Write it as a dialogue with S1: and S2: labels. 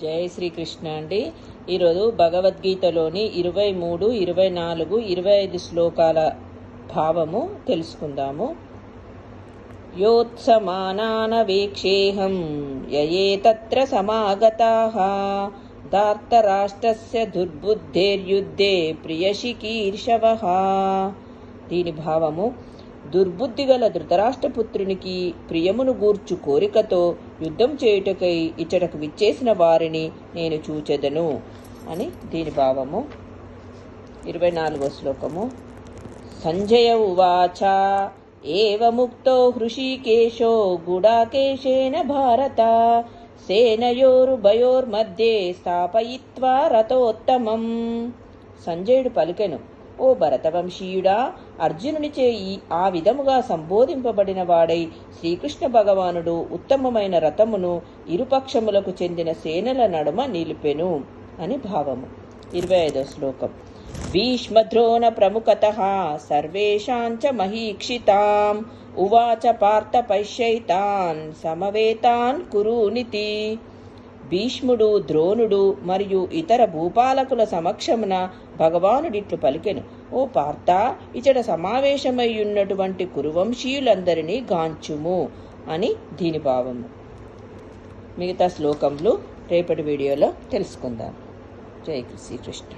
S1: జై శ్రీకృష్ణ అండి. ఈరోజు భగవద్గీతలోని ఇరవై మూడు ఇరవై నాలుగు ఇరవై ఐదు శ్లోకాల భావము తెలుసుకుందాము. యోత్సమానాన వీక్షేహం యయే తత్ర సమాగతాః దార్తరాష్ట్రస్య దుర్బుద్ధేర్యుద్ధే ప్రియశికీర్షవః దీని భావము దుర్బుద్ధి గల ధృతరాష్ట్రపుత్రునికి ప్రియమును గూర్చు కోరికతో యుద్ధం చేయుటకై ఇచ్చటకు విచ్చేసిన వారిని నేను చూచెదను అని దీని భావము. ఇరవై నాలుగో శ్లోకము. సంజయ ఉవాచ ఏవముక్తో హృషికేశో గుడాకేశేన భారత సేనయోరుభయోర్మధ్యే స్థాపయిత్వా రథోత్తమం. సంజయుడు పలికెను. ఓ భరతవంశీయుడా అర్జునునిచే ఈ ఆ విధముగా సంబోధింపబడిన వాడై శ్రీకృష్ణ భగవానుడు ఉత్తమమైన రథమును ఇరుపక్షములకు చెందిన సేనల నడుమ నిలిపెను అని భావము. ఇరవై ఐదో శ్లోకం. భీష్మద్రోణ ప్రముఖత సర్వేషాంచ మహీక్షితాం ఉవాచ పార్థ పశ్యైతాన్ సమవేతాన్ కురూనితి. భీష్ముడు ద్రోణుడు మరియు ఇతర భూపాలకుల సమక్షమున భగవానుడిట్లు పలికెను. ఓ పార్థ ఇచట సమావేశమై ఉన్నటువంటి కురువంశీయులందరినీ గాంచుము అని దీని భావము. మిగతా శ్లోకములు రేపటి వీడియోలో తెలుసుకుందాం. జై శ్రీకృష్ణ.